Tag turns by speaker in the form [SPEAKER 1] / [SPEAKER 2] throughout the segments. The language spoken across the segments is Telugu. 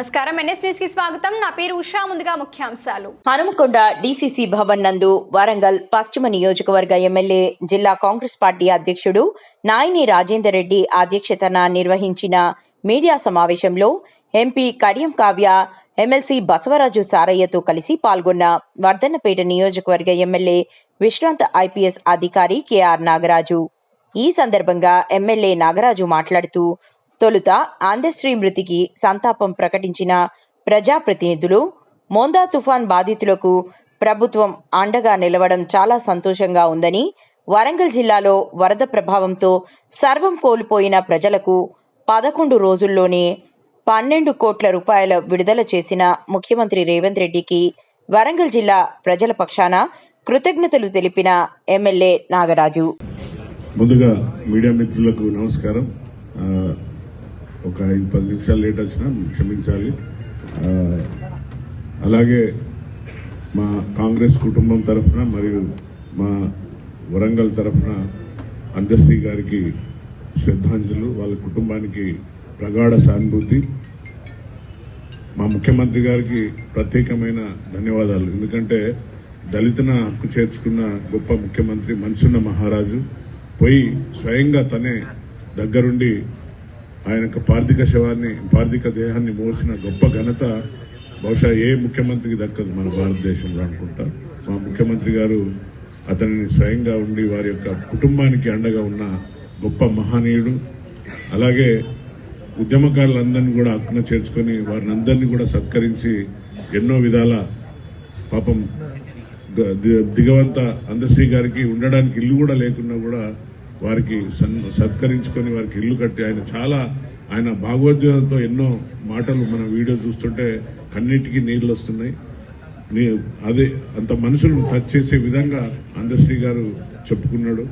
[SPEAKER 1] నమస్కారం. ఎన్ఎస్ న్యూస్కి స్వాగతం. నా పేరు ఉషా. ముందుగా ముఖ్యాంశాలు.
[SPEAKER 2] హనుమకొండ డీసీసీ భవన్ నందు వరంగల్ పశ్చిమ నియోజకవర్గ ఎమ్మెల్యే జిల్లా కాంగ్రెస్ పార్టీ అధ్యక్షుడు నాయిని రాజేందర్ రెడ్డి అధ్యక్షతన నిర్వహించిన మీడియా సమావేశంలో ఎంపీ కడియం కావ్య ఎమ్మెల్సీ బసవరాజు సారయ్యతో కలిసి పాల్గొన్న వర్ధన్నపేట నియోజకవర్గ ఎమ్మెల్యే విశ్రాంత ఐపీఎస్ అధికారి కెఆర్ నాగరాజు. ఈ సందర్భంగా ఎమ్మెల్యే నాగరాజు మాట్లాడుతూ తొలుత ఆంధ్రశ్రీ మృతికి సంతాపం ప్రకటించిన ప్రజాప్రతినిధులు మోందా తుఫాన్ బాధితులకు ప్రభుత్వం అండగా నిలవడం చాలా సంతోషంగా ఉందని వరంగల్ జిల్లాలో వరద ప్రభావంతో సర్వం కోల్పోయిన ప్రజలకు పదకొండు రోజుల్లోనే పన్నెండు కోట్ల రూపాయల విడుదల చేసిన ముఖ్యమంత్రి రేవంత్ రెడ్డికి వరంగల్ జిల్లా ప్రజల పక్షాన కృతజ్ఞతలు తెలిపిన ఎమ్మెల్యే నాగరాజు.
[SPEAKER 3] ముందుగా మీడియా మిత్రులకు నమస్కారం. ఒక ఐదు పది నిమిషాలు లేట్ వచ్చినా క్షమించాలి. అలాగే మా కాంగ్రెస్ కుటుంబం తరఫున మరియు మా వరంగల్ తరఫున అందశ్రీ గారికి శ్రద్ధాంజలు వాళ్ళ కుటుంబానికి ప్రగాఢ సానుభూతి. మా ముఖ్యమంత్రి గారికి ప్రత్యేకమైన ధన్యవాదాలు. ఎందుకంటే దళితున హక్కు చేర్చుకున్న గొప్ప ముఖ్యమంత్రి మన్సున్న మహారాజు పోయి స్వయంగా తనే దగ్గరుండి ఆయన యొక్క పార్థిక శవాన్ని పార్థిక దేహాన్ని మోసిన గొప్ప ఘనత బహుశా ఏ ముఖ్యమంత్రికి దక్కదు మన భారతదేశంలో అనుకుంటా. మా ముఖ్యమంత్రి గారు అతనిని స్వయంగా ఉండి వారి యొక్క కుటుంబానికి అండగా ఉన్న గొప్ప మహనీయుడు. అలాగే ఉద్యమకారులందరినీ కూడా అక్కున చేర్చుకొని వారిని అందరినీ కూడా సత్కరించి ఎన్నో విధాల పాపం ది- దిగవంత అందశ్రీ గారికి ఉండడానికి ఇల్లు కూడా లేకున్నా కూడా వారికి సన్- సత్కరించుకొని వారికి ఇల్లు కట్టి ఆయన చాలా ఆయన భాగోద్యోగంతో ఎన్నో మాటలు మన వీడియో చూస్తుంటే కన్నిటికీ నీళ్ళు వస్తున్నాయి. నీ- అదే అంత మనుషులను టచ్ చేసే విధంగా అందశ్రీ గారు చెప్పుకున్నాడు.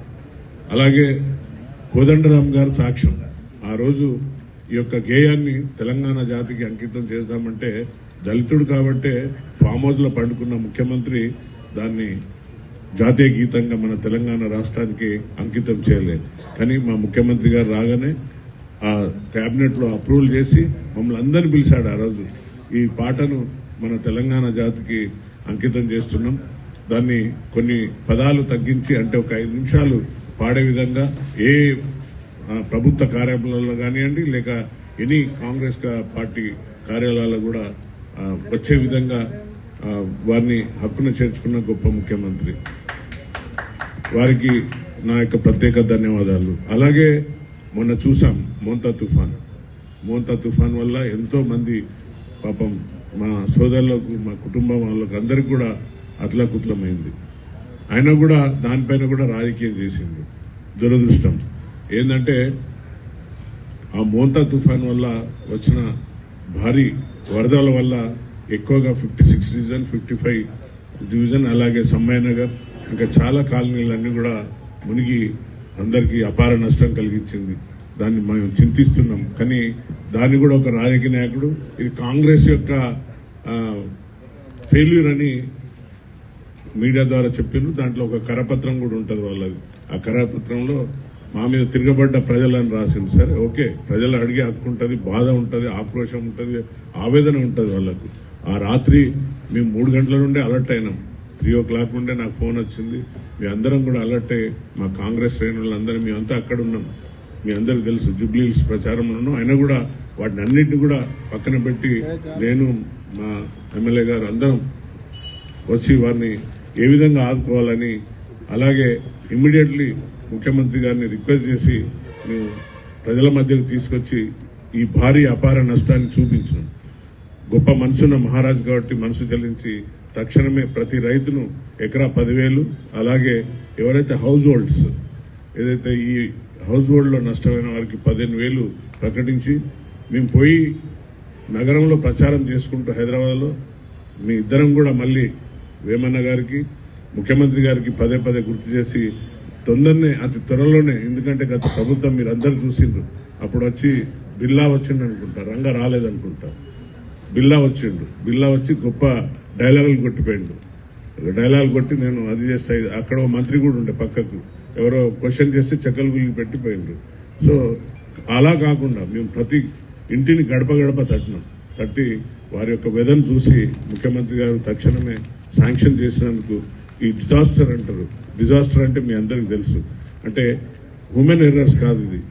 [SPEAKER 3] అలాగే కోదండరామ్ గారు సాక్ష్యం. ఆ రోజు ఈ యొక్క గేయాన్ని తెలంగాణ జాతికి అంకితం చేద్దామంటే దళితుడు కాబట్టే ఫామ్ హౌస్లో పండుకున్న ముఖ్యమంత్రి దాన్ని జాతీయ గీతంగా మన తెలంగాణ రాష్ట్రానికి అంకితం చేయలేదు. కానీ మా ముఖ్యమంత్రి గారు రాగానే ఆ క్యాబినెట్లో అప్రూవల్ చేసి మమ్మల్ని అందరిని పిలిచాడు ఆ రోజు. ఈ పాటను మన తెలంగాణ జాతికి అంకితం చేస్తున్నాం. దాన్ని కొన్ని పదాలు తగ్గించి అంటే ఒక ఐదు నిమిషాలు పాడే విధంగా ఏ ప్రభుత్వ కార్యాలయాల్లో కానివ్వండి లేక ఎనీ కాంగ్రెస్ పార్టీ కార్యాలయాల్లో కూడా వచ్చే విధంగా వారిని హక్కున చేర్చుకున్న గొప్ప ముఖ్యమంత్రి. వారికి నా యొక్క ప్రత్యేక ధన్యవాదాలు. అలాగే మొన్న చూసాం మోంతా తుఫాన్. మోంతా తుఫాన్ వల్ల ఎంతో మంది పాపం మా సోదరులకు మా కుటుంబం వాళ్ళకు అందరికి కూడా అతలకుతలమైంది. అయినా కూడా దానిపైన కూడా రాజకీయం చేసింది దురదృష్టం. ఏంటంటే ఆ మోంతా తుఫాన్ వల్ల వచ్చిన భారీ వరదల వల్ల ఎక్కువగా fifty six division fifty five division అలాగే సమ్మయ్య నగర్ ఇంకా చాలా కాలనీలన్నీ కూడా మునిగి అందరికీ అపార నష్టం కలిగించింది. దాన్ని మేము చింతిస్తున్నాం. కానీ దాన్ని కూడా ఒక రాజకీయ నాయకుడు ఇది కాంగ్రెస్ యొక్క ఫెయిల్యూర్ అని మీడియా ద్వారా చెప్పిండ్రు దాంట్లో ఒక కరపత్రం కూడా ఉంటుంది వాళ్ళది. ఆ కరపత్రంలో మా మీద తిరగబడ్డ ప్రజలని రాసింది సరే ఓకే ప్రజలు అడిగే హక్కు ఉంటుంది బాధ ఉంటుంది ఆక్రోశం ఉంటుంది ఆవేదన ఉంటుంది వాళ్ళకు. ఆ రాత్రి మేము మూడు గంటల నుండే అలర్ట్ అయినాం. త్రీ ఓ క్లాక్ నుండే నాకు ఫోన్ వచ్చింది. మీ అందరం కూడా అలర్ట్ మా కాంగ్రెస్ శ్రేణులందరం మేమంతా అక్కడ ఉన్నాం. మీ అందరికి తెలుసు జూబ్లీ హిల్స్ ప్రచారంలో ఉన్నాం. అయినా కూడా వాటిని అన్నింటినీ కూడా పక్కన పెట్టి నేను మా ఎమ్మెల్యే గారు అందరం వచ్చి వారిని ఏ విధంగా ఆదుకోవాలని అలాగే ఇమ్మీడియట్లీ ముఖ్యమంత్రి గారిని రిక్వెస్ట్ చేసి మేము ప్రజల మధ్యకు తీసుకొచ్చి ఈ భారీ అపార నష్టాన్ని చూపించాం గొప్ప మనసున్న మహారాజు కాబట్టి మనసు చెల్లించి తక్షణమే ప్రతి రైతును ఎకరా పదివేలు అలాగే ఎవరైతే హౌస్ హోల్డ్స్ ఏదైతే ఈ హౌస్ హోల్డ్లో నష్టమైన వారికి పదిహేను వేలు ప్రకటించి మేము పోయి నగరంలో ప్రచారం చేసుకుంటూ హైదరాబాద్లో మీ ఇద్దరం కూడా మళ్ళీ వేమన్న గారికి ముఖ్యమంత్రి గారికి పదే పదే గుర్తు చేసి తొందరనే అతి త్వరలోనే ఎందుకంటే గత ప్రభుత్వం మీరు అందరు చూసిండ్రు. అప్పుడు వచ్చి బిల్లా వచ్చిండు అనుకుంటా రంగా రాలేదనుకుంటా. బిల్లా వచ్చిండు. బిల్లా వచ్చి గొప్ప డైలాగులు కొట్టిపోయిండు. డైలాగులు కొట్టి నేను అది చేస్తా అక్కడ మంత్రి కూడా ఉండే పక్కకు. ఎవరో క్వశ్చన్ చేస్తే చెక్కలు గుళ్ళు పెట్టిపోయిండ్రు సో అలా కాకుండా మేము ప్రతి ఇంటిని గడప గడప తట్టినాం. తట్టి వారి యొక్క వెదను చూసి ముఖ్యమంత్రి గారు తక్షణమే శాంక్షన్ చేసినందుకు ఈ డిజాస్టర్ అంటారు. డిజాస్టర్ అంటే మీ అందరికి తెలుసు. అంటే హ్యూమెన్ ఎర్రర్స్ కాదు ఇది.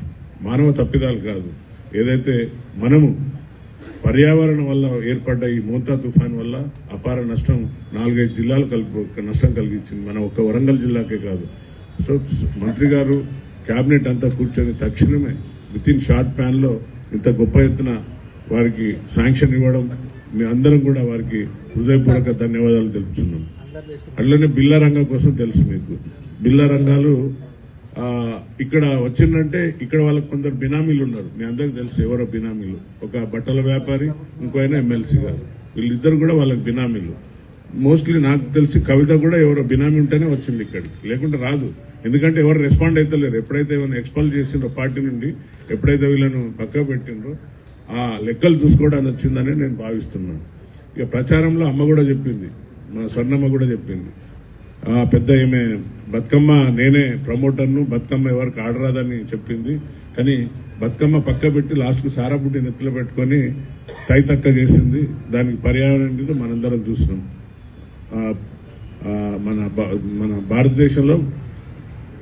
[SPEAKER 3] మానవ తప్పిదాలు కాదు. ఏదైతే మనము పర్యావరణం వల్ల ఏర్పడ్డ ఈ మోంతా తుఫాన్ వల్ల అపార నష్టం నాలుగైదు జిల్లాలు కలిపి నష్టం కలిగించింది. మన ఒక్క వరంగల్ జిల్లాకే కాదు. సో మంత్రి గారు కేబినెట్ అంతా కూర్చొని తక్షణమే విత్ ఇన్ షార్ట్ ప్యాన్లో ఇంత గొప్ప ఎత్తున వారికి శాంక్షన్ ఇవ్వడం మీ అందరం కూడా వారికి హృదయపూర్వక ధన్యవాదాలు తెలుపుతున్నాం. అట్లనే బిల్ల రంగం కోసం తెలుసు మీకు. బిల్ల రంగాలు ఇక్కడ వచ్చిందంటే ఇక్కడ వాళ్ళకి కొందరు బినామీలు ఉన్నారు. మీ అందరికి తెలుసు ఎవరో బినామీలు. ఒక బట్టల వ్యాపారి ఇంకో అయినా ఎమ్మెల్సీ గారు. వీళ్ళిద్దరు కూడా వాళ్ళకి బినామీలు. మోస్ట్లీ నాకు తెలిసి కవిత కూడా ఎవరో బినామీ ఉంటేనే వచ్చింది ఇక్కడికి. లేకుంటే రాదు. ఎందుకంటే ఎవరు రెస్పాండ్ అవుతలేరు ఎప్పుడైతే ఏమైనా ఎక్స్పాల్ చేసిండ్రో పార్టీ నుండి ఎప్పుడైతే వీళ్ళను పక్క పెట్టిండ్రో ఆ లెక్కలు చూసుకోవడానికి వచ్చిందని నేను భావిస్తున్నాను ఇక ప్రచారంలో అమ్మ కూడా చెప్పింది. మా స్వర్ణమ్మ కూడా చెప్పింది. పెద్ద ఈమె బతుకమ్మ నేనే ప్రమోటర్ను బతుకమ్మ ఎవరికి ఆడరాదని చెప్పింది. కానీ బతుకమ్మ పక్క పెట్టి లాస్ట్కు సారాబుడ్డి నెత్తిలో పెట్టుకొని తైతక్క చేసింది. దానికి పర్యావరణం మనందరం చూస్తున్నాం మన మన భారతదేశంలో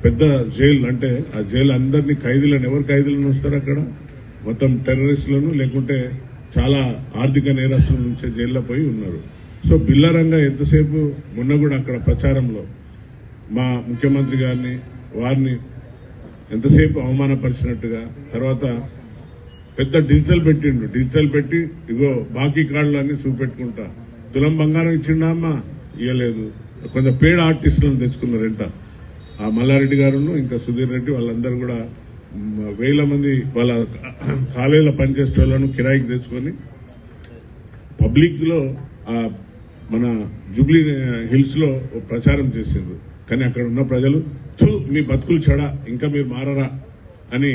[SPEAKER 3] పెద్ద జైలు అంటే ఆ జైలు అందరినీ ఖైదీలను ఎవరు ఖైదీలను వస్తారు అక్కడ? మొత్తం టెర్రరిస్టులను లేకుంటే చాలా ఆర్థిక నేరస్తుల నుంచే జైల్లో పోయి ఉన్నారు. సో బిల్లరంగా ఎంతసేపు మొన్న కూడా అక్కడ ప్రచారంలో మా ముఖ్యమంత్రి గారిని వారిని ఎంతసేపు అవమానపరిచినట్టుగా తర్వాత పెద్ద డిజిటల్ పెట్టిండు. డిజిటల్ పెట్టి ఇగో బాకీ కార్డులు అన్ని చూపెట్టుకుంటా. తులం బంగారం ఇచ్చిండా అమ్మా? ఇవ్వలేదు కొంత పేడ ఆర్టిస్టులను తెచ్చుకున్నారంట ఆ మల్లారెడ్డి గారును ఇంకా సుధీర్ రెడ్డి వాళ్ళందరూ కూడా వేల మంది వాళ్ళ కాలేజీలో పనిచేసే వాళ్ళను కిరాయికి తెచ్చుకొని పబ్లిక్లో ఆ మన జూబ్లీ హిల్స్లో ప్రచారం చేసిండ్రు కానీ అక్కడ ఉన్న ప్రజలు చూ మీ బతుకులు చెడ ఇంకా మీరు మారరా అని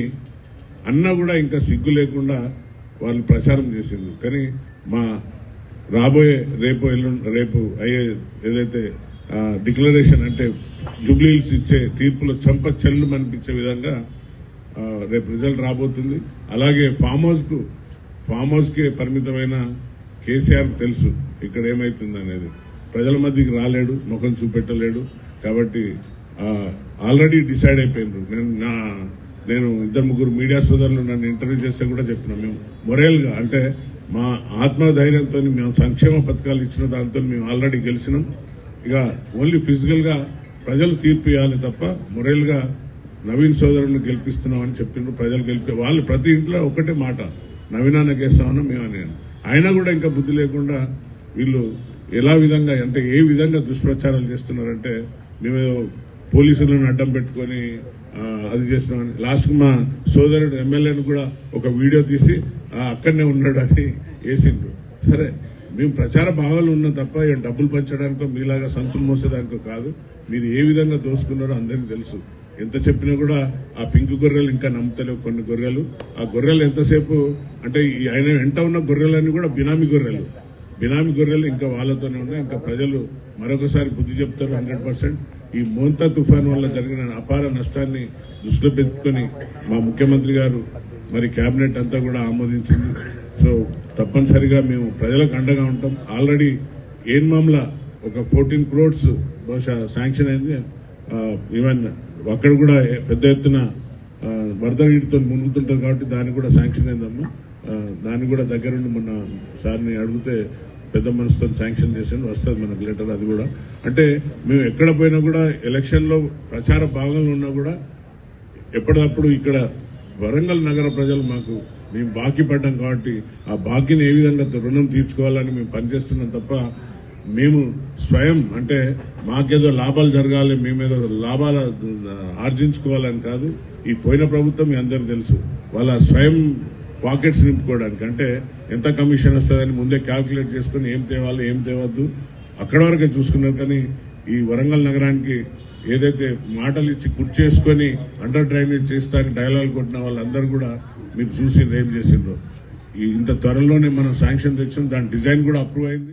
[SPEAKER 3] అన్నా కూడా ఇంకా సిగ్గు లేకుండా వాళ్ళు ప్రచారం చేసిండ్రు. కానీ మా రాబోయే రేపు ఎల్లుండి రేపు అయ్యే ఏదైతే డిక్లరేషన్ అంటే జూబ్లీ హిల్స్ ఇచ్చే తీర్పులో చంప చెల్లు అనిపించే విధంగా రేపు రిజల్ట్ రాబోతుంది. అలాగే ఫామ్ హౌస్కు ఫామ్ హౌస్కే పరిమితమైన కేసీఆర్ తెలుసు ఇక్కడ ఏమైతుంది అనేది ప్రజల మధ్యకి రాలేడు ముఖం చూపెట్టలేడు. కాబట్టి ఆల్రెడీ డిసైడ్ అయిపోయినారు. నేను నా నేను ఇద్దరు ముగ్గురు మీడియా సోదరులు నన్ను ఇంటర్వ్యూ చేస్తే కూడా చెప్పినాం. మేము మొరేల్గా అంటే మా ఆత్మధైర్యంతో మేము సంక్షేమ పథకాలు ఇచ్చిన దాంతో మేము ఆల్రెడీ గెలిచినాం. ఇక ఓన్లీ ఫిజికల్గా ప్రజలు తీర్పు ఇవ్వాలి తప్ప మొరేల్గా నవీన్ సోదరుని గెలిపిస్తున్నామని చెప్పిండ్రు. ప్రజలు గెలిపి వాళ్ళు ప్రతి ఇంట్లో ఒకటే మాట. నవీనాన్న కేస్తామని మేము నేను అయినా కూడా ఇంకా బుద్ధి లేకుండా వీళ్ళు ఎలా విధంగా అంటే ఏ విధంగా దుష్ప్రచారాలు చేస్తున్నారంటే మేము పోలీసులను అడ్డం పెట్టుకొని అది చేస్తున్నామని. లాస్ట్ మా సోదరుడు ఎమ్మెల్యేను కూడా ఒక వీడియో తీసి అక్కడనే ఉన్నాడు అని వేసిండ్రు. సరే మేము ప్రచార భావాలు ఉన్నాం తప్ప డబ్బులు పంచడానికో మీలాగా సంచులు మోసేదానికో కాదు. మీరు ఏ విధంగా దోసుకున్నారో అందరికీ తెలుసు. ఎంత చెప్పినా కూడా ఆ పింక్ గొర్రెలు ఇంకా నమ్ముతలేవు కొన్ని గొర్రెలు. ఆ గొర్రెలు ఎంతసేపు అంటే ఆయన వెంట ఉన్న గొర్రెలన్నీ కూడా బినామీ గొర్రెలు. బినామీ గొర్రెలు ఇంకా వాళ్ళతోనే ఉన్నాయి. ఇంకా ప్రజలు మరొకసారి బుద్ధి చెప్తారు హండ్రెడ్ పర్సెంట్. ఈ మోంతా తుఫాన్ వల్ల జరిగిన అపార నష్టాన్ని దృష్టిలో పెట్టుకొని మా ముఖ్యమంత్రి గారు మరి కేబినెట్ అంతా కూడా ఆమోదించింది. సో తప్పనిసరిగా మేము ప్రజలకు అండగా ఉంటాం. ఆల్రెడీ ఏన్మామ్లా ఒక ఫోర్టీన్ క్రోడ్స్ బహుశా శాంక్షన్ అయింది. ఈవెన్ అక్కడ కూడా పెద్ద ఎత్తున ఆ, వరద నీటితో మునుగుతుంటుంది కాబట్టి దానికి కూడా శాంక్షన్ అయిందమ్మా దాన్ని కూడా దగ్గరుండి మొన్న సార్ని అడిగితే పెద్ద మనసుతో శాంక్షన్ చేసాను వస్తుంది మనకు లెటర్ అది కూడా. అంటే మేము ఎక్కడ పోయినా కూడా ఎలక్షన్లో ప్రచార భాగంలో ఉన్నా కూడా ఎప్పటికప్పుడు ఇక్కడ వరంగల్ నగర ప్రజలు మాకు మేము బాకీ పడ్డాం కాబట్టి ఆ బాకీని ఏ విధంగా రుణం తీర్చుకోవాలని మేము పనిచేస్తున్నాం తప్ప మేము స్వయం అంటే మాకేదో లాభాలు జరగాలి మేమేదో లాభాలు ఆర్జించుకోవాలని కాదు. ఈ పోయిన ప్రభుత్వం మీ అందరికీ తెలుసు. వాళ్ళ స్వయం పాకెట్స్ నింపుకోవడానికి అంటే ఎంత కమిషన్ వస్తుందని ముందే క్యాల్కులేట్ చేసుకుని ఏం తేవాలి ఏం తేవద్దు. అక్కడ వరకే చూసుకున్నారు కానీ ఈ వరంగల్ నగరానికి ఏదైతే మాటలు ఇచ్చి కుర్చేసుకొని అండర్ డ్రైనేజ్ చేస్తానికి డైలాగ్ కొట్టిన వాళ్ళందరూ కూడా మీరు చూసి ఏం చేసిండ్రు. ఈ ఇంత త్వరలోనే మనం శాంక్షన్ తెచ్చాం దాని డిజైన్ కూడా అప్రూవ్ అయింది.